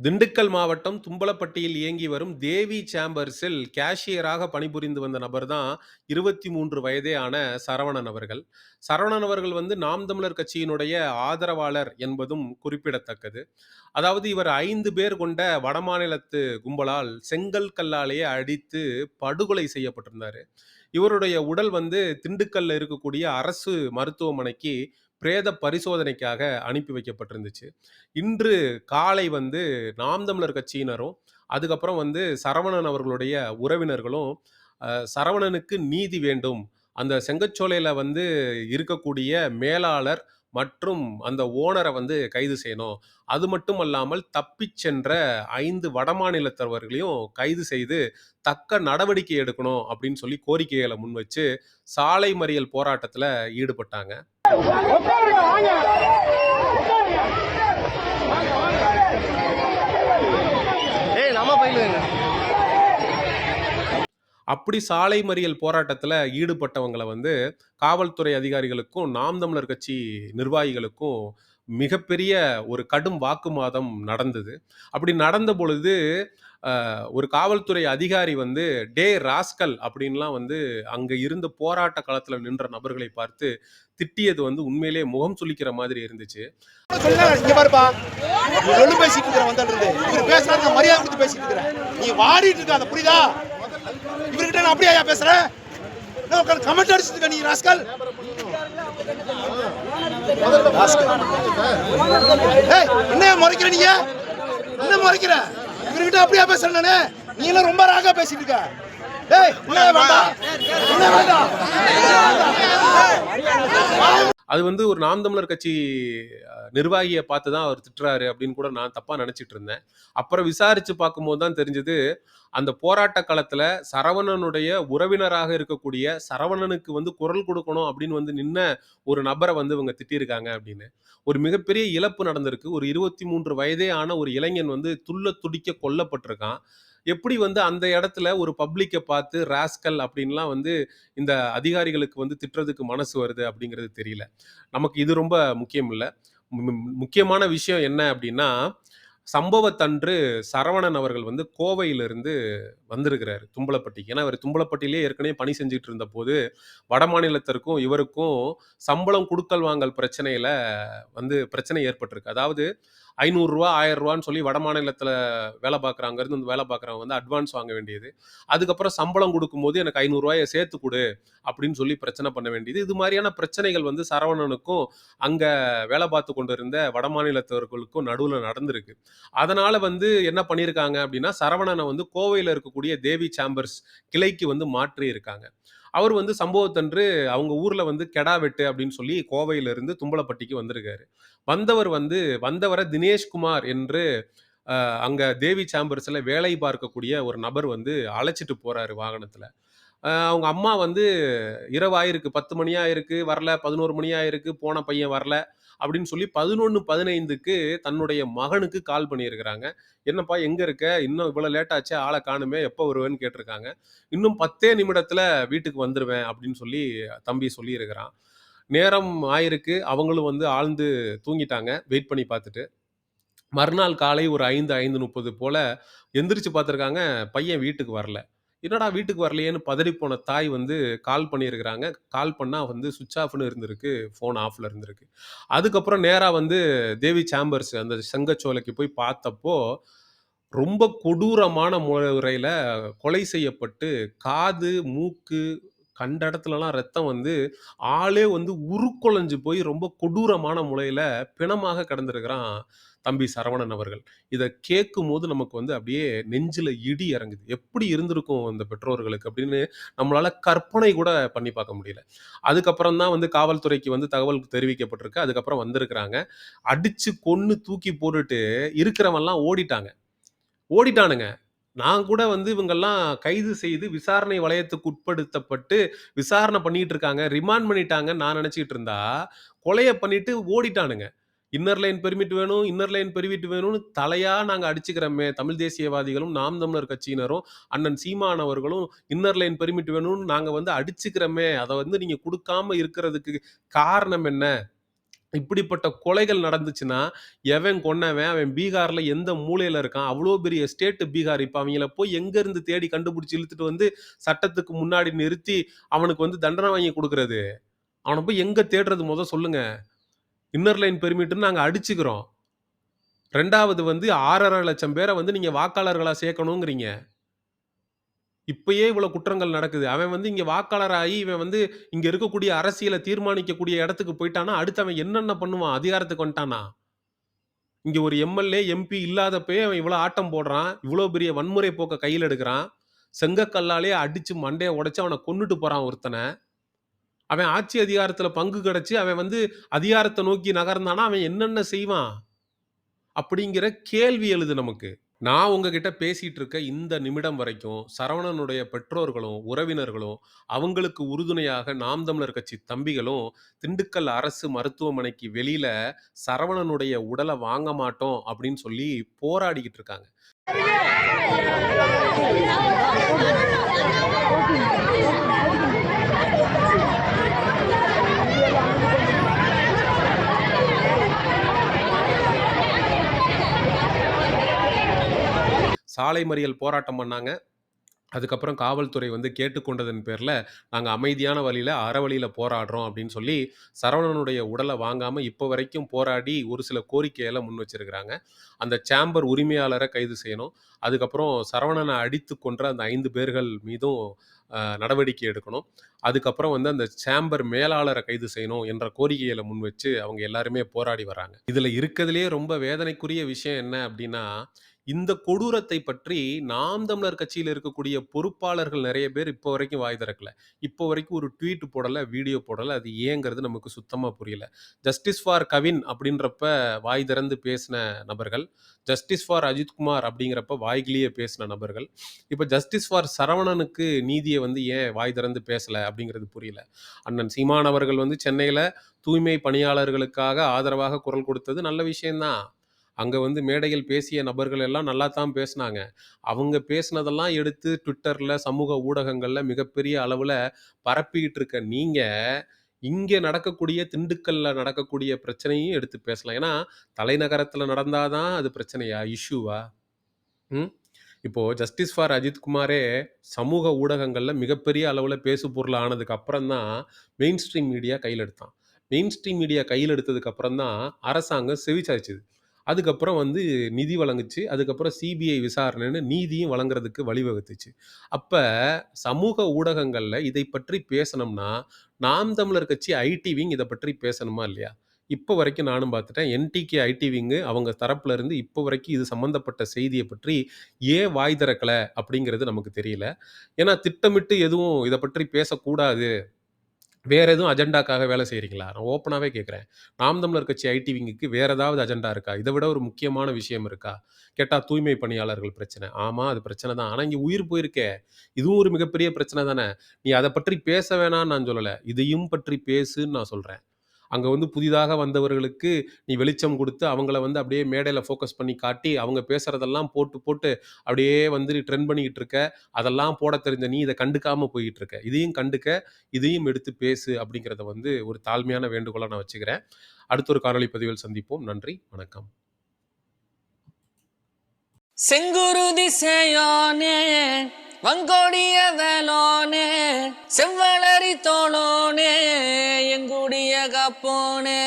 திண்டுக்கல் மாவட்டம் தும்பலப்பட்டியில் இயங்கி வரும் தேவி சேம்பர்ஸில் கேஷியராக பணிபுரிந்து வந்த நபர் தான் 23 வயதே ஆன சரவணன் அவர்கள். சரவணன் அவர்கள் வந்து நாம் தமிழர் கட்சியினுடைய ஆதரவாளர் என்பதும் குறிப்பிடத்தக்கது. அதாவது இவர் ஐந்து பேர் கொண்ட வடமாநிலத்து கும்பலால் செங்கல் கல்லாலேயே அடித்து படுகொலை செய்யப்பட்டிருந்தார் இவருடைய உடல் வந்து திண்டுக்கல்ல இருக்கக்கூடிய அரசு மருத்துவமனைக்கு பிரேத பரிசோதனைக்காக அனுப்பி வைக்கப்பட்டிருந்துச்சு. இன்று காலை வந்து நாம் தமிழர் கட்சியினரும், அதுக்கப்புறம் வந்து சரவணன் அவர்களுடைய உறவினர்களும், சரவணனுக்கு நீதி வேண்டும். அந்த செங்கச்சோலையில் வந்து இருக்கக்கூடிய மேலாளர் மற்றும் அந்த ஓனரை வந்து கைது செய்யணும். அது மட்டும் அல்லாமல் தப்பிச் சென்ற ஐந்து வடமாநிலத்தவர்களையும் கைது செய்து தக்க நடவடிக்கை எடுக்கணும் அப்படின்னு சொல்லி கோரிக்கைகள முன்வச்சு, சாலை மறியல் போராட்டத்தில் ஈடுபட்டாங்க. அப்படி சாலை மறியல் போராட்டத்துல ஈடுபட்டவங்கள வந்து காவல்துறை அதிகாரிகளுக்கும், நாம் தமிழர் கட்சி நிர்வாகிகளுக்கும் மிகப்பெரிய ஒரு கடும் வாக்குவாதம் நடந்தது. அப்படி நடந்த பொழுது, ஒரு காவல்துறை அதிகாரி வந்து, டே ராஸ்கல்" அப்படின்லாம் வந்து அங்கே இருந்த போராட்ட காலத்தில் நின்ற நபர்களை பார்த்து திட்டியது வந்து உண்மையிலேயே முகம் சுளிக்கிற மாதிரி இருந்துச்சு. நீ வாடிட்டு இருக்க இருக்கிற நான் மரியாதை புரியுதா? இவர்கிட்ட நான் அப்படியா பேசுறேன்? உட்கார்ந்து கமெண்ட் அடிச்சிருக்க நீ ராஸ்கல்? என்ன முறைக்கிற நீங்க? என்ன முறைக்கிற? இவர்கிட்ட அப்படியா பேசுறேன் நானு? நீ எல்லாம் ரொம்ப ராகா பேசிட்டு இருக்க. ஏய் என்ன வேண்டாம் என்ன வேண்டாம் அது வந்து ஒரு நாம் தமிழர் கட்சி நிர்வாகியை பார்த்து தான் அவர் திட்டுறாரு அப்படின்னு கூட நான் தப்பாக நினச்சிட்டு இருந்தேன். அப்புறம் விசாரித்து பார்க்கும்போது தான் தெரிஞ்சது, அந்த போராட்ட காலத்தில் சரவணனுடைய உறவினராக இருக்கக்கூடிய சரவணனுக்கு வந்து குரல் கொடுக்கணும் அப்படின்னு வந்து நின்ன ஒரு நபரை வந்து இவங்க திட்டியிருக்காங்க அப்படின்னு. ஒரு மிகப்பெரிய இழப்பு நடந்திருக்கு. ஒரு 23 வயதே ஆன ஒரு இளைஞன் வந்து துள்ள துடிக்க கொல்லப்பட்டிருக்கான். எப்படி வந்து அந்த இடத்துல ஒரு பப்ளிக்கை பார்த்து ராஸ்கல் அப்படின்லாம் வந்து இந்த அதிகாரிகளுக்கு வந்து திட்டுறதுக்கு மனசு வருது அப்படிங்கிறது தெரியல. நமக்கு இது ரொம்ப முக்கியம் இல்லை முக்கியமான விஷயம் என்ன அப்படின்னா, சம்பவத்தன்று சரவணன் அவர்கள் வந்து கோவையிலிருந்து வந்திருக்கிறார் தும்பலப்பட்டிக்கு. ஏன்னா, இவர் தும்பலப்பட்டியிலேயே ஏற்கனவே பணி செஞ்சுட்டு இருந்தபோது, வடமாநிலத்திற்கும் இவருக்கும் சம்பளம் கொடுக்கல் வாங்கல் பிரச்சனையில் வந்து பிரச்சனை ஏற்பட்டிருக்கு. அதாவது ஐநூறுரூவா 500 ரூ. 1000ன்னு சொல்லி வேலை பார்க்குற அங்கேருந்து வந்து வேலை பார்க்குறவங்க வந்து அட்வான்ஸ் வாங்க வேண்டியது. அதுக்கப்புறம் சம்பளம் கொடுக்கும்போது எனக்கு ஐநூறுரூவாயை சேர்த்து கொடு அப்படின்னு சொல்லி பிரச்சனை பண்ண வேண்டியது. இது மாதிரியான பிரச்சனைகள் வந்து சரவணனுக்கும், அங்கே வேலை பார்த்துக் கொண்டிருந்த வடமாநிலத்தவர்களுக்கும் நடுவில் நடந்திருக்கு. அதனால் வந்து என்ன பண்ணியிருக்காங்க அப்படின்னா, சரவணனை வந்து கோவையில் இருக்கக்கூடிய தேவி சாம்பர்ஸ் கிளைக்கு வந்து மாற்றி இருக்காங்க. அவர் வந்து சம்பவத்தன்று அவங்க ஊரில் வந்து கெடா வெட்டு அப்படின்னு சொல்லி கோவையிலிருந்து தும்பலப்பட்டிக்கு வந்திருக்காரு. வந்தவர் வந்து வந்தவரை தினேஷ்குமார் என்று அங்கே தேவி சாம்பர்ஸில் வேலை பார்க்கக்கூடிய ஒரு நபர் வந்து அழைச்சிட்டு போகிறாரு வாகனத்தில் அவங்க அம்மா வந்து இரவாயிருக்கு பத்து 10 மணி ஆயிருக்கு வரல, 11 மணி ஆயிருக்கு போன பையன் வரல அப்படின்னு சொல்லி 11:15க்கு தன்னுடைய மகனுக்கு கால் பண்ணியிருக்கிறாங்க. "என்னப்பா எங்கே இருக்க? இன்னும் இவ்வளோ லேட் ஆளை காணுமே எப்போ வருவேன்னு?" கேட்டிருக்காங்க. "இன்னும் பத்தே நிமிடத்தில் வீட்டுக்கு வந்துடுவேன் அப்படின்னு சொல்லி தம்பி சொல்லியிருக்கிறான். நேரம் ஆயிருக்கு. அவங்களும் வந்து ஆழ்ந்து தூங்கிட்டாங்க. வெயிட் பண்ணி பார்த்துட்டு. மறுநாள் காலை ஒரு 5, 5:30 போல எந்திரிச்சு பார்த்துருக்காங்க, பையன் வீட்டுக்கு வரல. என்னடா வீட்டுக்கு வரலையேன்னு பதறிப்போன தாய் வந்து கால் பண்ணியிருக்கிறாங்க. கால் பண்ணா வந்து சுவிட்ச் ஆஃப்னு இருந்திருக்கு. ஃபோன் ஆஃப்ல இருந்திருக்கு. அதுக்கப்புறம் நேரா வந்து தேவி சாம்பர்ஸ் அந்த செங்கச்சோலைக்கு போய் பார்த்தப்போ, ரொம்ப கொடூரமான முறையில் கொலை செய்யப்பட்டு, காது, மூக்கு கண்ட இடத்துலலாம் ரத்தம் வந்து ஆளே வந்து உருக்குலைஞ்சு போய் ரொம்ப கொடூரமான முலையில் பிணமாக கிடந்திருக்கிறான் தம்பி சரவணன் அவர்கள். இத கேட்கும்போது நமக்கு வந்து அப்படியே நெஞ்சில் இடி இறங்குது. எப்படி இருந்திருக்கும் அந்த பெற்றோர்களுக்கு அப்படின்னு நம்மளால் கற்பனை கூட பண்ணி பார்க்க முடியல. அதுக்கப்புறம் தான் வந்து காவல்துறைக்கு வந்து தகவல் தெரிவிக்கப்பட்டிருக்கு. அதுக்கப்புறம் வந்திருக்கிறாங்க. அடித்து கொன்று தூக்கி போட்டுட்டு இருக்கிறவன்லாம் ஓடிட்டாங்க. ஓடிட்டானுங்க. நான் கூட வந்து இவங்கெல்லாம் கைது செய்து விசாரணை வளையத்துக்கு உட்படுத்தப்பட்டு விசாரணை பண்ணிட்டு இருக்காங்க. ரிமாண்ட் பண்ணிட்டாங்க நான் நினைச்சிட்டு இருந்தா, கொலைய பண்ணிட்டு ஓடிட்டானுங்க. இன்னர் லைன் பெர்மிட் வேணும், இன்னர் லைன் பெர்மிட் வேணும்னு தலையா நாங்க அடிச்சுக்கிறோமே தமிழ் தேசியவாதிகளும், நாம் தமிழர் கட்சியினரும், அண்ணன் சீமான் அவர்களும் இன்னர் லைன் பெர்மிட் வேணும்னு நாங்க வந்து அடிச்சுக்கிறோமே, அதை வந்து நீங்க கொடுக்காம இருக்கிறதுக்கு காரணம் என்ன? இப்படிப்பட்ட கொலைகள் நடந்துச்சுன்னா, எவன் கொன்னவன், அவன் பீகாரில் எந்த மூலையில் இருக்கான்? அவ்வளோ பெரிய ஸ்டேட்டு பீகார். இப்போ அவங்கள போய் எங்கேருந்து தேடி கண்டுபிடிச்சி இழுத்துட்டு வந்து சட்டத்துக்கு முன்னாடி நிறுத்தி, அவனுக்கு வந்து தண்டனை வாங்கி கொடுக்கறது அவனை போய் எங்கே தேடுறது முதல் சொல்லுங்க? இன்னர் லைன் பெருமிட்டுன்னு நாங்கள் அடிச்சுக்கிறோம். ரெண்டாவது வந்து ஆறரை லட்சம் பேரை வந்து நீங்கள் வாக்காளர்களாக சேர்க்கணுங்கிறீங்க. இப்பயே இவ்வளோ குற்றங்கள் நடக்குது. அவன் வந்து இங்க வாக்காளராகி, இவன் வந்து இங்க இருக்கக்கூடிய அரசியலை தீர்மானிக்கக்கூடிய இடத்துக்கு போயிட்டானா அடுத்து அவன் என்னென்ன பண்ணுவான்? அதிகாரத்துக்கு வந்துட்டானா இங்க ஒரு எம்.எல்.ஏ, எம்.பி இல்லாதப்பயே அவன் இவ்வளோ ஆட்டம் போடுறான். இவ்வளோ பெரிய வன்முறை போக்க கையில் எடுக்கிறான் செங்கக்கல்லாலேயே அடிச்சு மண்டையை உடைச்சு அவனை கொண்டுட்டு போறான் ஒருத்தனை அவன் ஆட்சி அதிகாரத்துல பங்கு கிடைச்சு, அவன் வந்து அதிகாரத்தை நோக்கி நகர்ந்தான்னா, அவன் என்னென்ன செய்வான்? அப்படிங்கிற கேள்வி எழுது நமக்கு. நான் உங்ககிட்ட பேசிட்டு இருக்க இந்த நிமிடம் வரைக்கும், சரவணனுடைய பெற்றோர்களும், உறவினர்களும், அவங்களுக்கு உறுதுணையாக நாம் தமிழர் கட்சி தம்பிகளும், திண்டுக்கல் அரசு மருத்துவமனைக்கு வெளியில சரவணனுடைய உடலை வாங்க மாட்டோம் அப்படின்னு சொல்லி போராடிக்கிட்டு இருக்காங்க. சாலை மறியல் போராட்டம் பண்ணாங்க. அதுக்கப்புறம் காவல்துறை வந்து கேட்டுக்கொண்டதன் பேரில் நாங்கள் அமைதியான வழியில் அறவழியில் போராடுறோம் அப்படின்னு சொல்லி, சரவணனுடைய உடலை வாங்காமல் இப்போ வரைக்கும் போராடி ஒரு சில கோரிக்கையெல்லாம் முன் வச்சிருக்கிறாங்க. அந்த சேம்பர் உரிமையாளரை கைது செய்யணும். அதுக்கப்புறம் சரவணனை அடித்து கொன்ற அந்த ஐந்து பேர்கள் மீதும் நடவடிக்கை எடுக்கணும். அதுக்கப்புறம் வந்து அந்த சேம்பர் மேலாளரை கைது செய்யணும் என்ற கோரிக்கையில் முன் வச்சு அவங்க எல்லாருமே போராடி வராங்க இதில் இருக்கதிலேயே ரொம்ப வேதனைக்குரிய விஷயம் என்ன அப்படின்னா, இந்த கொடூரத்தை பற்றி நாம் தமிழர் கட்சியில் இருக்கக்கூடிய பொறுப்பாளர்கள் நிறைய பேர் இப்போ வரைக்கும் வாய் திறக்கல. இப்போ வரைக்கும் ஒரு ட்வீட் போடலை வீடியோ போடலை அது ஏங்கிறது நமக்கு சுத்தமாக புரியல. ஜஸ்டிஸ் ஃபார் கவின் அப்படின்றப்ப வாய் திறந்து பேசின நபர்கள். ஜஸ்டிஸ் ஃபார் அஜித்குமார் அப்படிங்கிறப்ப வாய்கிலேயே பேசின நபர்கள். இப்போ ஜஸ்டிஸ் ஃபார் சரவணனுக்கு நீதியை வந்து ஏன் வாய் திறந்து பேசலை அப்படிங்கிறது புரியல. அண்ணன் சீமான் அவர்கள் வந்து சென்னையில் தூய்மை பணியாளர்களுக்காக ஆதரவாக குரல் கொடுத்தது நல்ல விஷயம் தான். அங்கே வந்து மேடையில் பேசிய நபர்கள் எல்லாம் நல்லா தான் பேசினாங்க அவங்க பேசினதெல்லாம் எடுத்து ட்விட்டரில் சமூக ஊடகங்களில் மிகப்பெரிய அளவில் பரப்பிக்கிட்டு இருக்க நீங்கள் இங்கே நடக்கக்கூடிய திண்டுக்கல்ல நடக்கக்கூடிய பிரச்சனையும் எடுத்து பேசலாம். ஏன்னா, தலைநகரத்தில் நடந்தால் தான் அது பிரச்சனையா? இஷ்யூவா? ம். இப்போது ஜஸ்டிஸ் ஃபார் அஜித்குமாரே சமூக ஊடகங்களில் மிகப்பெரிய அளவில் பேசு பொருள் ஆனதுக்கு அப்புறம் தான், மெயின் ஸ்ட்ரீம் மீடியா கையில் எடுத்தான். மெயின் ஸ்ட்ரீம் மீடியா கையில் எடுத்ததுக்கு அப்புறம் தான் அரசாங்கம் செவிசாய்ச்சுது. அதுக்கப்புறம் வந்து நிதி வழங்குச்சு. அதுக்கப்புறம் சிபிஐ விசாரணைன்னு நீதியும் வழங்குறதுக்கு வழிவகுத்துச்சு. அப்போ சமூக ஊடகங்களில் இதை பற்றி பேசணும்னா, நாம் தமிழர் கட்சி ஐடி விங் இதை பற்றி பேசணுமா இல்லையா? இப்போ வரைக்கும் நானும் பார்த்துட்டேன். என்டிகே ஐடி விங்கு அவங்க தரப்புல இருந்து இப்போ வரைக்கும் இது சம்மந்தப்பட்ட செய்தியை பற்றி ஏன் வாய் திறக்கல அப்படிங்கிறது நமக்கு தெரியல. ஏன்னா திட்டமிட்டு எதுவும் இதை பற்றி பேசக்கூடாது. வேற எதுவும் அஜெண்டாக்காக வேலை செய்கிறீங்களா நான் ஓப்பனாகவே கேட்குறேன் நாம் தமிழர் கட்சி ஐடி விங்குக்கு வேற ஏதாவது அஜெண்டா இருக்கா? இதை விட ஒரு முக்கியமான விஷயம் இருக்கா? கேட்டால் தூய்மை பணியாளர்கள் பிரச்சனை. ஆமாம் அது பிரச்சனை தான். ஆனால் இங்கே உயிர் போயிருக்கே! இதுவும் ஒரு மிகப்பெரிய பிரச்சனை தானே! நீ அதை பற்றி பேச வேணான்னு நான் சொல்லலை இதையும் பற்றி பேசுன்னு நான் சொல்கிறேன் அங்க வந்து புதிதாக வந்தவர்களுக்கு நீ வெளிச்சம் கொடுத்து அவங்கள வந்து அப்படியே மேடையில ஃபோக்கஸ் பண்ணி காட்டி, அவங்க பேசுறதெல்லாம் போட்டு, போட்டு அப்படியே வந்து ட்ரெண்ட் பண்ணிக்கிட்டு இருக்க. அதெல்லாம் போடத் தெரிஞ்ச நீ இதை கண்டுக்காம போய்கிட்டு இருக்க. இதையும் கண்டுக்க, இதையும் எடுத்து பேசு அப்படிங்கிறத வந்து ஒரு தாழ்மையான வேண்டுகோளாக நான் வச்சுக்கிறேன். அடுத்த ஒரு காணொலி பதிவில் சந்திப்போம். நன்றி, வணக்கம். செங்குரு திசையானே வங்கோடிய வேலோனே செவ்வளரி தோளோனே எங்குடிய காப்போனே